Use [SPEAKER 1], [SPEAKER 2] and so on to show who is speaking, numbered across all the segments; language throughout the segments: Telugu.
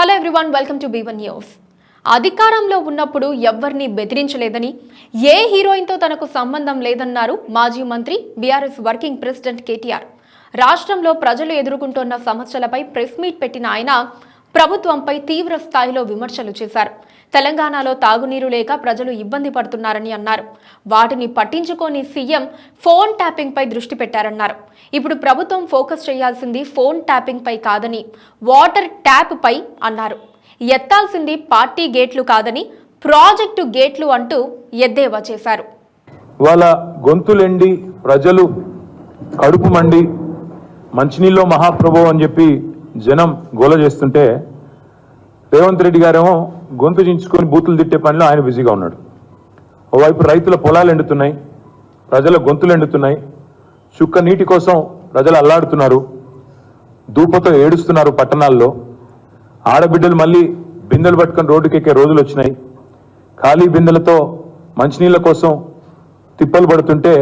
[SPEAKER 1] Hello everyone welcome to B one news అధికారంలో ఉన్నప్పుడు ఎవ్వరిని బెదిరించలేదని ఏ హీరోయిన్తో తనకు సంబంధం లేదన్నారు మాజీ మంత్రి బీఆర్ఎస్ వర్కింగ్ ప్రెసిడెంట్ కేటీఆర్. రాష్ట్రంలో ప్రజలు ఎదుర్కొంటున్న సమస్యలపై ప్రెస్ మీట్ పెట్టిన ఆయన ప్రభుత్వంపై తీవ్ర స్థాయిలో విమర్శలు చేశారు. తెలంగాణలో తాగునీరు లేక ప్రజలు ఇబ్బంది పడుతున్నారని అన్నారు. వాటిని పట్టించుకోని సీఎం ఫోన్ ట్యాపింగ్పై దృష్టి పెట్టారన్నారు. ఇప్పుడు ప్రభుత్వం ఫోకస్ చేయాల్సింది ఫోన్ ట్యాపింగ్పై కాదని వాటర్ ట్యాప్ పై అన్నారు. ఎత్తాల్సింది పార్టీ గేట్లు కాదని ప్రాజెక్టు గేట్లు అంటూ ఎద్దేవా చేశారు.
[SPEAKER 2] వాళ్ళ గొంతులెండి ప్రజలు కడుపు మండి మంచినీళ్ళు మహాప్రభు అని చెప్పి జనం గోల చేస్తుంటే రేవంత్ రెడ్డి గారేమో గొంతు చించుకొని బూతులు తిట్టే పనిలో ఆయన బిజీగా ఉన్నాడు. ఓవైపు రైతుల పొలాలు ఎండుతున్నాయి ప్రజల గొంతులు ఎండుతున్నాయి చుక్క నీటి కోసం ప్రజలు అల్లాడుతున్నారు దూపతో ఏడుస్తున్నారు పట్టణాల్లో. ఆడబిడ్డలు మళ్ళీ బిందెలు పట్టుకొని రోడ్డుకెక్కే రోజులు వచ్చినాయి. ఖాళీ బిందెలతో మంచినీళ్ళ కోసం తిప్పలు పడుతుంటే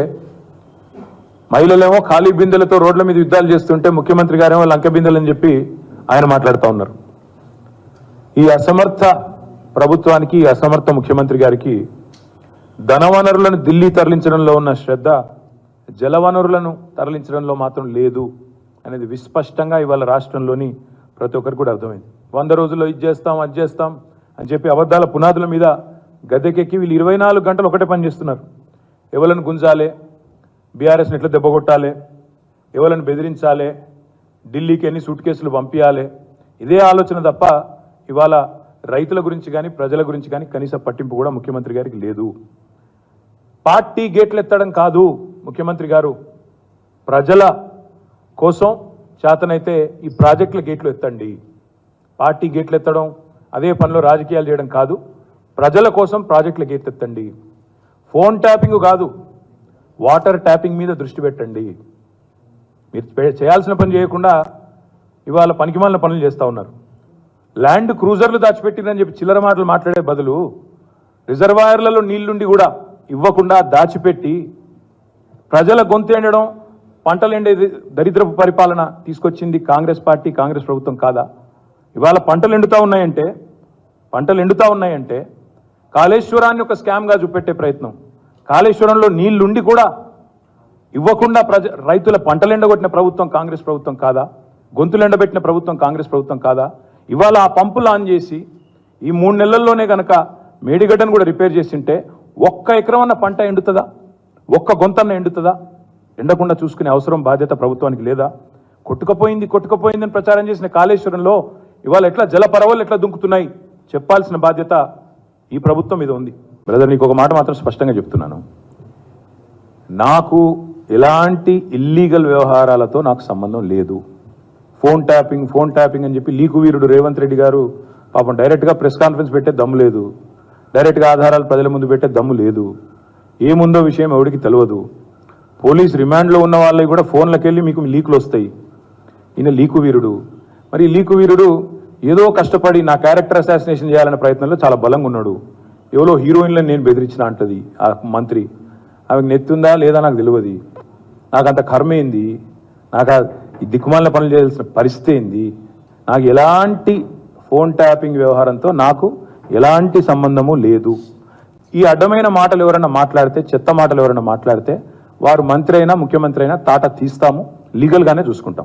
[SPEAKER 2] మహిళలేమో ఖాళీ బిందెలతో రోడ్ల మీద యుద్ధాలు చేస్తుంటే ముఖ్యమంత్రి గారేమో లంక బిందెలని చెప్పి ఆయన మాట్లాడుతూ ఉన్నారు. ఈ అసమర్థ ప్రభుత్వానికి ఈ అసమర్థ ముఖ్యమంత్రి గారికి ధనవనరులను ఢిల్లీ తరలించడంలో ఉన్న శ్రద్ధ జలవనరులను తరలించడంలో మాత్రం లేదు అనేది విస్పష్టంగా ఇవాళ రాష్ట్రంలోని ప్రతి ఒక్కరికి కూడా అర్థమైంది. వంద రోజుల్లో ఇది చేస్తాం అది చేస్తాం అని చెప్పి అబద్ధాల పునాదుల మీద గద్దెకెక్కి వీళ్ళు ఇరవై నాలుగు గంటలు ఒకటే పని చేస్తున్నారు. ఎవరిని గుంజాలే బీఆర్ఎస్ని ఎట్లా దెబ్బగొట్టాలి ఎవరిని బెదిరించాలి? ఢిల్లీకి ఎన్ని సూట్ కేసులు పంపించాలి ఇదే ఆలోచన తప్ప ఇవాళ రైతుల గురించి కానీ ప్రజల గురించి కానీ కనీస పట్టింపు కూడా ముఖ్యమంత్రి గారికి లేదు. పార్టీ గేట్లు ఎత్తడం కాదు ముఖ్యమంత్రి గారు. ప్రజల కోసం చేతనైతే ఈ ప్రాజెక్టుల గేట్లు ఎత్తండి. పార్టీ గేట్లు ఎత్తడం అదే పనిలో రాజకీయాలు చేయడం కాదు. ప్రజల కోసం ప్రాజెక్టుల గేట్లు ఎత్తండి ఫోన్ ట్యాపింగ్ కాదు. వాటర్ ట్యాపింగ్ మీద దృష్టి పెట్టండి. మీరు చేయాల్సిన పని చేయకుండా ఇవాళ పనికిమాలిన పనులు చేస్తూ ఉన్నారు. ల్యాండ్ క్రూజర్లు దాచిపెట్టిందని చెప్పి చిల్లర మాటలు మాట్లాడే బదులు రిజర్వాయర్లలో నీళ్ళుండి కూడా ఇవ్వకుండా దాచిపెట్టి ప్రజల గొంతు ఎండడం పంటలు ఎండే దరిద్రపు పరిపాలన తీసుకొచ్చింది కాంగ్రెస్ పార్టీ కాంగ్రెస్ ప్రభుత్వం కాదా? ఇవాళ పంటలు ఎండుతూ ఉన్నాయంటే పంటలు ఎండుతా ఉన్నాయంటే కాళేశ్వరాన్ని ఒక స్కామ్గా చూపెట్టే ప్రయత్నం. కాళేశ్వరంలో నీళ్ళుండి కూడా ఇవ్వకుండా ప్రజ రైతుల పంటలు ఎండగొట్టిన ప్రభుత్వం కాంగ్రెస్ ప్రభుత్వం కాదా? గొంతులు ఎండబెట్టిన ప్రభుత్వం కాంగ్రెస్ ప్రభుత్వం కాదా? ఇవాళ ఆ పంపులు ఆన్ చేసి ఈ మూడు నెలల్లోనే కనుక మేడిగడ్డను కూడా రిపేర్ చేసింటే ఒక్క ఎకరం అన్న పంట ఎండుతుందా? ఒక్క గొంతన్న ఎండుతుందా? ఎండకుండా చూసుకునే అవసరం బాధ్యత ప్రభుత్వానికి లేదా? కొట్టుకపోయింది కొట్టుకపోయిందని ప్రచారం చేసిన కాళేశ్వరంలో ఇవాళ ఎట్లా జల పరవలు ఎట్లా దుంకుతున్నాయి? చెప్పాల్సిన బాధ్యత ఈ ప్రభుత్వం మీద ఉంది. బ్రదర్ నీకు ఒక మాట మాత్రం స్పష్టంగా చెప్తున్నాను. నాకు ఎలాంటి ఇల్లీగల్ వ్యవహారాలతో నాకు సంబంధం లేదు. ఫోన్ ట్యాపింగ్ ఫోన్ ట్యాపింగ్ అని చెప్పి లీకు వీరుడు రేవంత్ రెడ్డి గారు పాపం డైరెక్ట్గా ప్రెస్ కాన్ఫరెన్స్ పెట్టే దమ్ము లేదు. డైరెక్ట్గా ఆధారాలు ప్రజల ముందు పెట్టే దమ్ము లేదు. ఏముందో విషయం ఎవడికి తెలియదు పోలీస్ రిమాండ్లో ఉన్న వాళ్ళకి కూడా ఫోన్లకు వెళ్ళి మీకు లీకులు వస్తాయి. ఈయన లీకు వీరుడు. మరి లీకు వీరుడు ఏదో కష్టపడి నా క్యారెక్టర్ అసాసినేషన్ చేయాలనే ప్రయత్నంలో చాలా బలంగా ఉన్నాడు. ఎవరో హీరోయిన్లను నేను బెదిరించిన అంటది ఆ మంత్రి. ఆమెకు నెత్తుందా లేదా నాకు తెలియదు నాకు అంత కర్మ ఏంది? నాకు ఈ దిక్కుమాలిన పనులు చేయాల్సిన పరిస్థితి ఏంది? నాకు ఎలాంటి ఫోన్ ట్యాపింగ్ వ్యవహారంతో నాకు ఎలాంటి సంబంధము లేదు. ఈ అడ్డమైన మాటలు ఎవరైనా మాట్లాడితే చెత్త మాటలు ఎవరైనా మాట్లాడితే వారు మంత్రి అయినా ముఖ్యమంత్రి అయినా తాట తీస్తాము. లీగల్గానే చూసుకుంటాం